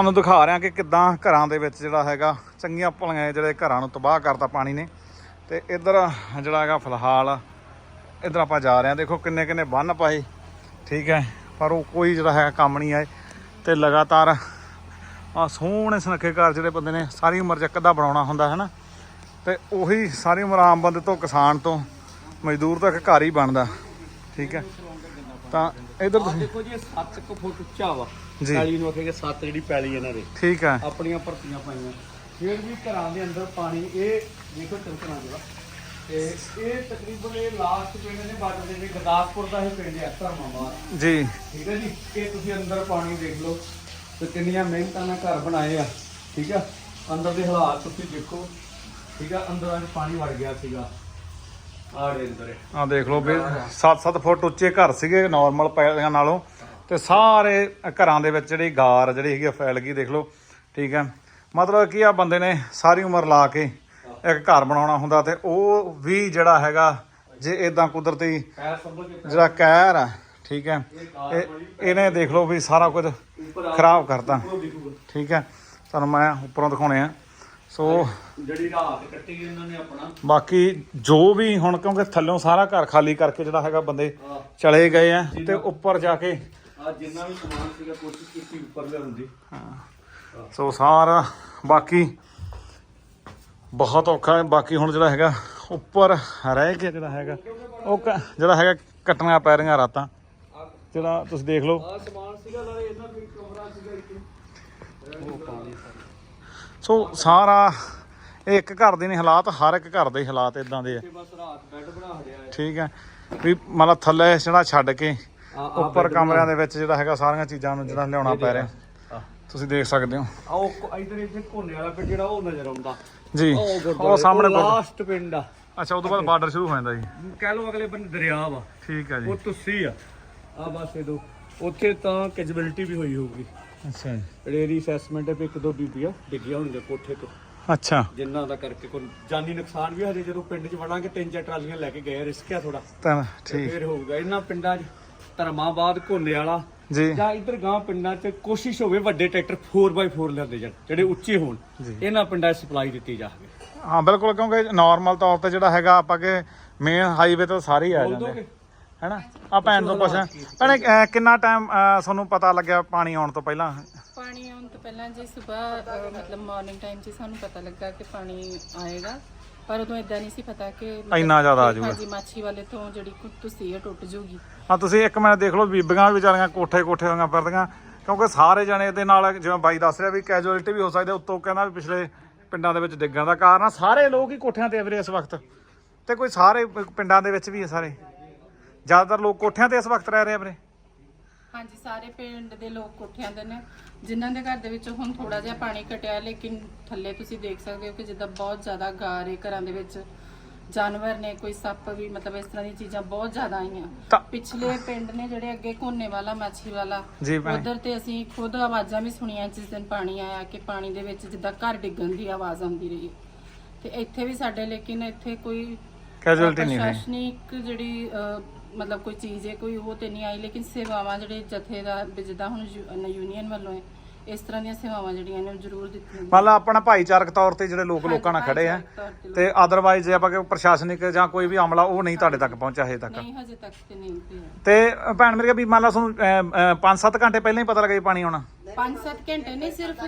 ਤੁਹਾਨੂੰ ਦਿਖਾ ਰਿਹਾ ਕਿ ਕਿੱਦਾਂ ਘਰਾਂ ਦੇ ਵਿੱਚ ਜਿਹੜਾ ਹੈਗਾ, ਚੰਗੀਆਂ ਭਲੀਆਂ ਜਿਹੜੇ ਘਰਾਂ ਨੂੰ ਤਬਾਹ ਕਰਤਾ ਪਾਣੀ ਨੇ। ਤੇ ਇੱਧਰ ਜਿਹੜਾ ਹੈਗਾ ਫਿਲਹਾਲ, ਇੱਧਰ ਆਪਾਂ ਜਾ ਰਹੇ ਹਾਂ। ਦੇਖੋ ਕਿੰਨੇ ਕਿੰਨੇ ਬੰਨ ਪਾਏ, ਠੀਕ ਹੈ। ਪਰ ਉਹ ਕੋਈ ਜਿਹੜਾ ਹੈਗਾ ਕੰਮ ਨਹੀਂ ਆਏ। ਤੇ ਲਗਾਤਾਰ ਆ ਸੋਹਣੇ ਸੁਨੱਖੇ ਘਰ ਜਿਹੜੇ ਬੰਦੇ ਨੇ, ਸਾਰੀ ਉਮਰ ਚ ਇੱਕ ਅੱਧਾ ਬਣਾਉਣਾ ਹੁੰਦਾ, ਹੈ ਨਾ। ਤੇ ਉਹੀ ਸਾਰੀ ਉਮਰ ਆਮ ਬੰਦੇ ਤੋਂ, ਕਿਸਾਨ ਤੋਂ, ਮਜ਼ਦੂਰ ਤੋਂ ਇੱਕ ਘਰ ਹੀ ਬਣਦਾ, ਠੀਕ ਹੈ। ਤਾਂ ਇੱਧਰ ਤੁਸੀਂ ਦੇਖੋ ਜੀ 7 ਫੁੱਟ ਉੱਚਾ ਵਾ। ਜੀ। ਪੈਲੀ ਨੂੰ ਆਖੇਗੇ 7 ਜਿਹੜੀ ਪੈਲੀ ਇਹਨਾਂ ਦੇ। ਠੀਕ ਹੈ ਆਪਣੀਆਂ ਭਰਤੀਆਂ ਪਾਈਆਂ। ਫਿਰ ਵੀ ਘਰਾਂ ਦੇ ਅੰਦਰ ਪਾਣੀ ਇਹ ਦੇਖੋ ਟੰਕਣਾ ਜਿਹੜਾ ਤੇ ਇਹ ਤਕਰੀਬਨ ਇਹ ਲਾਸਟ ਪਿੰਡ ਨੇ ਬਾਰਡਰ ਦੇ ਵਿੱਚ ਗੁਰਦਾਸਪੁਰ ਦਾ ਇਹ ਪਿੰਡ ਹੈ ਧਰਮਾਬਾਦ ਜੀ। ਠੀਕ ਹੈ ਜੀ? ਇਹ ਤੁਸੀਂ ਅੰਦਰ ਪਾਣੀ ਦੇਖ ਲਓ। ਤੇ ਕਿੰਨੀਆਂ ਮਿਹਨਤਾਂ ਨਾਲ ਘਰ ਬਣਾਏ ਆ। ਠੀਕ ਆ? ਅੰਦਰ ਦੇ ਹਾਲਾਤ ਤੁਸੀਂ ਦੇਖੋ। ਠੀਕ ਆ? ਅੰਦਰ ਅੱਜ ਪਾਣੀ ਵੜ ਗਿਆ ਸੀਗਾ। ਆੜੇ ਅੰਦਰ ਆ। ਦੇਖ ਲਓ ਵੀ 7-7 ਫੁੱਟ ਉੱਚੇ ਘਰ ਸੀਗੇ ਨਾਰਮਲ ਪੈਲੀਆਂ ਨਾਲੋਂ। ਤੇ ਸਾਰੇ ਘਰਾਂ ਦੇ ਵਿੱਚ ਜਿਹੜੀ ਗਾਰ ਜਿਹੜੀ ਹੈਗੀ ਫੈਲ ਗਈ ਦੇਖ ਲਓ। ਠੀਕ ਹੈ। ਮਤਲਬ ਕੀ ਆ ਬੰਦੇ ਨੇ ਸਾਰੀ ਉਮਰ ਲਾ ਕੇ ਇੱਕ ਘਰ ਬਣਾਉਣਾ ਹੁੰਦਾ ਤੇ ਉਹ ਵੀ ਜਿਹੜਾ ਹੈਗਾ ਜੇ ਇਦਾਂ ਕੁਦਰਤੀ ਜਿਹੜਾ ਕਹਿਰ ਆ ਠੀਕ ਹੈ। ਇਹ ਇਹਨੇ ਦੇਖ ਲਓ ਵੀ ਸਾਰਾ ਕੁਝ ਖਰਾਬ ਕਰਤਾ। ਠੀਕ ਹੈ। ਤੁਹਾਨੂੰ ਮੈਂ ਉੱਪਰੋਂ ਦਿਖਾਉਣੇ ਆ। ਸੋ ਜਿਹੜੀ ਰਾਤ ਕੱਟੀ ਇਹਨਾਂ ਨੇ ਆਪਣਾ। ਬਾਕੀ ਜੋ ਵੀ ਹੁਣ ਕਿਉਂਕਿ ਥੱਲੋਂ ਸਾਰਾ ਘਰ ਖਾਲੀ ਕਰਕੇ ਜਿਹੜਾ ਹੈਗਾ ਬੰਦੇ ਚਲੇ ਗਏ ਆ ਤੇ ਉੱਪਰ ਜਾ ਕੇ ਆ ਜਿੰਨਾ ਵੀ ਸਮਾਨ ਸੀਗਾ ਕੋਸ਼ਿਸ਼ ਕੀਤੀ ਉੱਪਰ ਲਿਆਉਂਦੀ ਸੋ ਸਾਰਾ ਬਾਕੀ ਬਹੁਤ ਔਖਾ ਹੈ। ਬਾਕੀ ਹੁਣ ਜਿਹੜਾ ਹੈਗਾ ਉੱਪਰ ਰਹਿ ਕੇ ਜਿਹੜਾ ਹੈਗਾ ਉਹ ਜਿਹੜਾ ਹੈਗਾ ਕੱਟਣੀਆਂ ਪੈ ਰਹੀਆਂ ਰਾਤਾਂ। ਜਿਹੜਾ ਤੁਸੀਂ ਦੇਖ ਲਓ। ਆ ਸਮਾਨ ਸੀਗਾ ਨਾਲੇ ਇਹਨਾਂ ਵੀ ਕਮਰਾ ਸੀਗਾ ਇੱਕ ਉਹ ਪਾਣੀ ਸੋ ਸਾਰਾ ਇਹ ਇੱਕ ਘਰ ਦੇ ਨਹੀਂ ਹਾਲਾਤ ਹਰ ਇੱਕ ਘਰ ਦੇ ਹਾਲਾਤ ਇਦਾਂ ਦੇ ਆ। ਠੀਕ ਹੈ। ਵੀ ਮਤਲਬ ਥੱਲੇ ਜਿਹੜਾ ਛੱਡ ਕੇ ਉੱਪਰ ਕਮਰਿਆਂ ਦੇ ਵਿੱਚ ਜਿਹੜਾ ਹੈਗਾ ਸਾਰੀਆਂ ਚੀਜ਼ਾਂ ਨੂੰ ਜਿਹੜਾ ਲਿਆਉਣਾ ਪੈ ਰਿਹਾ। ਤੁਸੀਂ ਦੇਖ ਸਕਦੇ ਹੋ। ਆ ਉਹ ਇਧਰ ਇੱਥੇ ਕੋਨੇ ਵਾਲਾ ਪਿੰਡ ਜਿਹੜਾ ਉਹ ਨਜ਼ਰ ਆਉਂਦਾ। ਜੀ। ਉਹ ਸਾਹਮਣੇ ਲਾਸਟ ਪਿੰਡ ਆ। ਅੱਛਾ ਉਹ ਤੋਂ ਬਾਅਦ ਬਾਰਡਰ ਸ਼ੁਰੂ ਹੋ ਜਾਂਦਾ ਜੀ। ਕਹਿ ਲਓ ਅਗਲੇ ਬੰਨੇ ਦਰਿਆ ਵਾ। ਠੀਕ ਹੈ ਜੀ। ਉਹ ਤੁਸੀਂ ਆ। ਆ ਬਸ ਇਹ ਦੋ। ਉੱਥੇ ਤਾਂ ਕੈਜਬਿਲਿਟੀ ਵੀ ਹੋਈ ਹੋਊਗੀ। ਅੱਛਾ ਜੀ। ਰੇਰੀ ਅਸੈਸਮੈਂਟ ਹੈ ਵੀ ਇੱਕ ਦੋ ਬੀਬੀਆਂ ਡਿੱਗੀਆਂ ਹੋਣਗੀਆਂ ਕੋਠੇ ਤੋਂ। ਅੱਛਾ। ਜਿੰਨਾਂ ਦਾ ਕਰਕੇ ਕੋਈ ਜਾਨੀ ਨੁਕਸਾਨ ਵੀ ਹਜੇ ਜਦੋਂ ਪਿੰਡ 'ਚ ਵੜਾਂਗੇ ਤਿੰਨ ਚਾਰ ਟਰਾਲੀਆਂ ਲੈ ਕੇ ਗਏ ਰਿਸਕ ਆ ਥੋੜਾ ਤਾਂ ਠੀਕ। ਫੇਰ ਹੋਊਗਾ। ਇਹਨਾਂ ਪਿੰਡਾਂ 'ਚ ਧਰਮਾਬਾਦ ਘੋਨੇ ਵਾਲਾ ਜੀ। ਜਾਂ ਇੱਧਰ ਗਾਂ ਪਿੰਡਾਂ 'ਚ ਕੋਸ਼ਿਸ਼ ਹੋਵੇ ਵੱਡੇ ਟਰੈਕਟਰ 4x4 ਲਿਆਂਦੇ ਜਾਣ ਜਿਹੜੇ ਉੱਚੇ ਹੋਣ। ਇਹਨਾਂ ਪਿੰਡਾਂ 'ਚ ਸਪਲਾਈ ਦਿੱਤੀ ਜਾਵੇ। ਹਾਂ ਬਿਲਕੁਲ ਕਿਉਂਕਿ ਨਾਰਮਲ ਤੌਰ ਤੇ ਜਿਹੜਾ ਹੈਗਾ ਆਪਾਂ ਕਿ ਮੇਨ ਹਾਈਵੇ ਤੋਂ ਸਾਰੇ ਹੀ ਆ ਜਾਂਦੇ ਹੈਨਾ? ਆ ਭੈਣ ਤੋਂ ਪੁੱਛਾਂ। ਭੈਣੇ ਕਿੰਨਾ ਟਾਈਮ ਤੁਹਾਨੂੰ ਪਤਾ ਲੱਗਿਆ ਪਾਣੀ ਆਉਣ ਤੋਂ ਪਹਿਲਾਂ? ਪਾਣੀ ਆਉਣ ਤੋਂ ਪਹਿਲਾਂ ਜੀ ਸਵੇਰ ਮਤਲਬ ਮਾਰਨਿੰਗ ਟਾਈਮ 'ਚ ਸਾਨੂੰ ਪਤਾ ਲੱਗਾ ਕਿ ਪਾਣੀ ਆਏਗਾ ਪਰ ਉਦੋਂ ਇਦਾਂ ਨਹੀਂ ਸੀ ਪਤਾ ਕਿ ਮਤਲਬ ਇੰਨਾ ਜ਼ਿਆਦਾ ਆ ਜਾਊਗਾ। ਹਾਂਜੀ ਮਾਛੀ ਵਾਲੇ ਤੋਂ ਜਿਹੜੀ ਕੁ ਤੁਸੀਂ ਇਹ ਟੁੱਟ ਜੂਗੀ ਆ ਤੁਸੀਂ ਇੱਕ ਮਿੰਟ ਦੇਖ ਲਓ ਬੀਬੀਆਂ ਵਿਚਾਰੀਆਂ ਕੋਠੇ ਕੋਠੇ ਹੋਈਆਂ ਫਿਰਦੀਆਂ ਕਿਉਂਕਿ ਸਾਰੇ ਜਣੇ ਇਹਦੇ ਨਾਲ ਜਿਵੇਂ ਬਾਈ ਦੱਸ ਰਿਹਾ ਵੀ ਕੈਜੂਅਲਟੀ ਵੀ ਹੋ ਸਕਦੀ ਹੈ ਉੱਤੋਂ ਕਹਿੰਦਾ ਵੀ ਪਿਛਲੇ ਪਿੰਡਾਂ ਦੇ ਵਿੱਚ ਡਿੱਗਣ ਦਾ ਕਾਰਨ ਆ। ਸਾਰੇ ਲੋਕ ਹੀ ਕੋਠਿਆਂ ਤੇ ਆ ਵੀਰੇ ਇਸ ਵਕਤ। ਤੇ ਕੋਈ ਸਾਰੇ ਪ- ਪਿੰਡਾਂ ਦੇ ਵਿੱਚ ਵੀ ਆ ਸਾਰੇ? ਜ਼ਿਆਦਾਤਰ ਲੋਕ ਕੋਠਿਆਂ ਤੇ ਇਸ ਵਕਤ ਰਹਿ ਰਹੇ ਆ ਵੀਰੇ ਹਾਂਜੀ ਸਾਰੇ ਪਿੰਡ ਦੇ ਲੋਕ ਕੋਠਿਆਂ ਦੇ ਨੇ ਜਿਨ੍ਹਾਂ ਦੇ ਘਰ ਦੇ ਵਿੱਚ ਹੁਣ ਥੋੜਾ ਜਿਹਾ ਪਾਣੀ ਘਟਿਆ ਲੇਕਿਨ ਥੱਲੇ ਤੁਸੀਂ ਦੇਖ ਸਕਦੇ ਹੋ ਕਿ ਜਿੱਦਾਂ ਬਹੁਤ ਜ਼ਿਆਦਾ ਗਾਰ ਹੈ ਘਰਾਂ ਦੇ ਵਿੱਚ ਜਾਨਵਰ ਨੇ ਕੋਈ ਸੱਪ ਵੀ ਮਤਲਬ ਇਸ ਤਰ੍ਹਾਂ ਦੀਆਂ ਚੀਜ਼ਾਂ ਬਹੁਤ ਜ਼ਿਆਦਾ ਆਈਆਂ ਤਾਂ- ਪਿਛਲੇ ਪਿੰਡ ਨੇ ਜਿਹੜੇ ਅੱਗੇ ਕੋਨੇ ਵਾਲਾ ਮਾਛੀ ਵਾਲਾ ਜੀ ਭੈਣੇ। ਉਧਰ ਤੇ ਅਸੀਂ ਖੁਦ ਆਵਾਜ਼ਾਂ ਵੀ ਸੁਣੀਆਂ ਜਿਸ ਦਿਨ ਪਾਣੀ ਆਇਆ ਕਿ ਪਾਣੀ ਦੇ ਵਿੱਚ ਜਿੱਦਾਂ ਘਰ ਡਿੱਗਣ ਦੀ ਆਵਾਜ਼ ਆਉਂਦੀ ਰਹੀ ਹੈ। ਤੇ ਇੱਥੇ ਵੀ ਸਾਡੇ ਲੇਕਿਨ ਇੱਥੇ ਕੋਈ ਕੈਜੂਅਲਟੀ ਨਹੀਂ ਹੋਈ ਪ੍ਰਸ਼ਾਸਨਿਕ ਜਿਹੜੀ ਅਹ, ਮਤਲਬ ਕੋਈ ਚੀਜ਼ ਹੈ ਕੋਈ ਉਹ ਤੇ ਨਹੀਂ ਆਈ ਲੇਕਿਨ ਸੇਵਾਵਾਂ ਜਿਹੜੇ ਜਥੇ ਦਾ ਵੀ ਜਿੱਦਾਂ ਹੁਣ ਯੂਨੀਅਨ ਵੱਲੋਂ ਹੈ ਇਸ ਤਰ੍ਹਾਂ ਦੀਆਂ ਸੇਵਾਵਾਂ ਜਿਹੜੀਆਂ ਨੇ ਉਹ ਜ਼ਰੂਰ ਦਿੱਤੀਆਂ ਮੰਨ ਲਾ ਆਪਣਾ ਭਾਈਚਾਰਕ ਤੌਰ ਤੇ ਜਿਹੜੇ ਲੋਕ ਲੋਕਾਂ ਨਾਲ ਖੜੇ ਆ ਤੇ ਅਦਰਵਾਈਜ਼ ਜੇ ਆਪਾਂ ਕਿ ਪ੍ਰਸ਼ਾਸਨਿਕ ਜਾਂ ਕੋਈ ਵੀ ਅਮਲਾ ਉਹ ਨਹੀਂ ਤੁਹਾਡੇ ਤੱਕ ਪਹੁੰਚਿਆ ਹਜੇ ਤੱਕ। ਨਹੀਂ ਹਜੇ ਤੱਕ ਤੇ ਨਹੀਂ ਪਿਆ। ਤੇ ਅ, ਭੈਣ ਮੇਰੇ ਵੀ ਮੰਨ ਲਾ ਤੁਹਾਨੂੰ 5-7 ਘੰਟੇ ਪਹਿਲਾਂ ਹੀ ਪਤਾ ਲੱਗਾ ਜੀ ਪਾਣੀ ਆਉਣਾ। 5-7 ਘੰਟੇ ਨਹੀਂ ਸਿਰਫ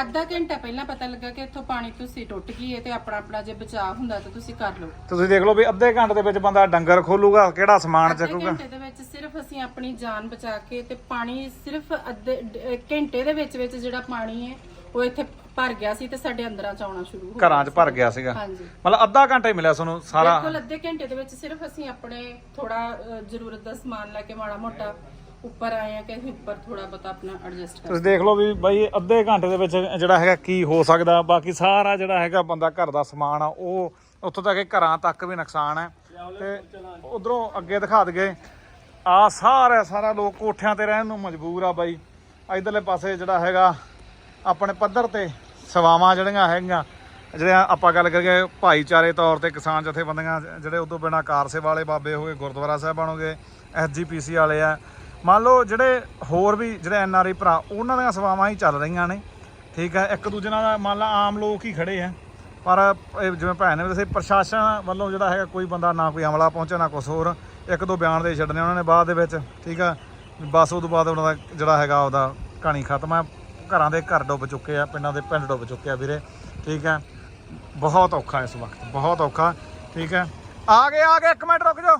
ਅੱਧਾ ਘੰਟਾ ਪਹਿਲਾਂ ਪਤਾ ਲੱਗਾ ਕਿ ਇੱਥੋਂ ਪਾਣੀ ਤੁਸੀਂ ਟੁੱਟ ਗਈ ਹੈ ਤੇ ਆਪਣਾ ਆਪਣਾ ਜੇ ਬਚਾਅ ਹੁੰਦਾ ਤਾਂ ਤੁਸੀਂ ਕਰ ਲਓ। ਤੁਸੀਂ ਦੇਖ ਲਓ ਵੀ ਅੱਧੇ ਘੰਟੇ ਦੇ ਵਿੱਚ ਬੰਦਾ ਡੰਗਰ ਖੋਲੂਗਾ ਕਿਹੜਾ ਸਮਾਨ ਅੱਧੇ ਚੱਕੂਗਾ? ਘੰਟੇ ਦੇ ਵਿੱਚ ਸਿਰਫ ਅਸੀਂ ਆਪਣੀ ਜਾਨ ਬਚਾ ਕੇ ਤੇ ਪਾਣੀ ਸਿਰਫ ਅੱਧੇ ਡ- ਘੰਟੇ ਦੇ ਵਿੱਚ ਵਿੱਚ ਜਿਹੜਾ ਪਾਣੀ ਹੈ ਉਹ ਇੱਥੇ ਭਰ ਗਿਆ ਸੀ ਤੇ ਸਾਡੇ ਅੰਦਰਾਂ ਚ ਆਉਣਾ ਸ਼ੁਰੂ ਹੋ ਗਿਆ ਘਰਾਂ 'ਚ ਭਰ ਗਿਆ ਸੀਗਾ। ਹਾਂਜੀ। ਮਤਲਬ ਅੱਧਾ ਘੰਟਾ ਹੀ ਮਿਲਿਆ ਤੁਹਾਨੂੰ ਸਾਰਾ। ਬਿਲਕੁਲ ਅੱਧੇ ਘੰਟੇ ਦੇ ਵਿੱਚ ਸਿਰਫ ਅਸੀਂ ਆਪਣੇ ਥੋੜਾ ਜ਼ਰੂਰਤ ਦਾ ਸਮਾਨ ਲੈ ਕੇ ਮਾੜਾ ਮੋਟਾ ਉੱਪਰ ਆਏ ਆ ਕਿ ਅਸੀਂ ਉੱਪਰ ਥੋੜਾ ਬਹੁਤਾ ਆਪਣਾ ਐਡਜਸਟ ਕਰ ਤੁਸੀਂ ਦੇਖ ਲਓ ਵੀ ਬਾਈ ਅੱਧੇ ਘੰਟੇ ਦੇ ਵਿੱਚ ਜਿਹੜਾ ਹੈਗਾ ਕੀ ਹੋ ਸਕਦਾ, ਬਾਕੀ ਸਾਰਾ ਜਿਹੜਾ ਹੈਗਾ ਬੰਦਾ ਘਰ ਦਾ ਸਮਾਨ ਆ, ਉਹ ਉੱਥੋਂ ਤੱਕ ਘਰਾਂ ਤੱਕ ਵੀ ਨੁਕਸਾਨ ਹੈ। ਤੇ ਉਧਰੋਂ ਅੱਗੇ ਦਿਖਾ ਦਗੇ ਆ ਸਾਰਾ ਸਾਰਾ ਲੋਕ ਕੋਠਿਆਂ ਤੇ ਰਹਿਣ ਨੂੰ ਮਜਬੂਰ ਆ ਬਾਈ। ਇਧਰਲੇ ਪਾਸੇ ਜਿਹੜਾ ਹੈਗਾ, ਆਪਣੇ ਪੱਧਰ ਤੇ ਸੇਵਾਵਾਂ ਜਿਹੜੀਆਂ ਹੈਗੀਆਂ, ਜਿਹੜੀਆਂ ਆਪਾਂ ਗੱਲ ਕਰੀਏ ਭਾਈਚਾਰੇ ਤੌਰ ਤੇ ਕਿਸਾਨ ਜਥੇਬੰਦੀਆਂ ਜਿਹੜੇ ਉਦੋਂ ਬਿਨਾ ਕਾਰ ਸੇਵਾ ਵਾਲੇ ਬਾਬੇ ਹੋਗੇ ਗੁਰਦੁਆਰਾ ਸਾਹਿਬਾਨ ਹੋਗੇ ਐਸਜੀਪੀਸੀ ਵਾਲੇ ਆ ਮੰਨ ਲਓ ਜਿਹੜੇ ਹੋਰ ਵੀ ਜਿਹੜੇ ਐਨ ਆਰ ਆਈ ਭਰਾ, ਉਹਨਾਂ ਦੀਆਂ ਸੇਵਾਵਾਂ ਹੀ ਚੱਲ ਰਹੀਆਂ ਨੇ। ਠੀਕ ਹੈ, ਇੱਕ ਦੂਜੇ ਨਾਲ ਮੰਨ ਲਾ ਆਮ ਲੋਕ ਹੀ ਖੜੇ ਆ। ਪਰ ਇਹ ਜਿਵੇਂ ਭੈਣ ਨੇ ਦੱਸੇ ਪ੍ਰਸ਼ਾਸਨ ਵੱਲੋਂ ਜਿਹੜਾ ਹੈਗਾ ਕੋਈ ਬੰਦਾ ਨਾ ਕੋਈ ਅਮਲਾ ਪਹੁੰਚਿਆ ਨਾ ਕੁਛ ਹੋਰ। ਇੱਕ ਦੋ ਬਿਆਨ ਦੇ ਛੱਡਨੇ ਉਹਨਾਂ ਨੇ ਬਾਅਦ ਦੇ ਵਿੱਚ, ਠੀਕ ਆ। ਬਸ ਉਹ ਤੋਂ ਬਾਅਦ ਉਹਨਾਂ ਦਾ ਜਿਹੜਾ ਹੈਗਾ ਉਹਦਾ ਕਹਾਣੀ ਖਤਮ ਹੈ ਘਰਾਂ ਦੇ ਘਰ ਡੁੱਬ ਚੁੱਕੇ ਆ, ਪਿੰਡਾਂ ਦੇ ਪਿੰਡ ਡੁੱਬ ਚੁੱਕੇ ਆ ਵੀਰੇ। ਠੀਕ ਹੈ ਬਹੁਤ ਔਖਾ ਇਸ ਵਕਤ, ਬਹੁਤ ਔਖਾ। ਠੀਕ ਹੈ ਆ ਗਏ ਆ ਗਏ, ਇੱਕ ਮਿੰਟ ਰੁਕ ਜਾਓ।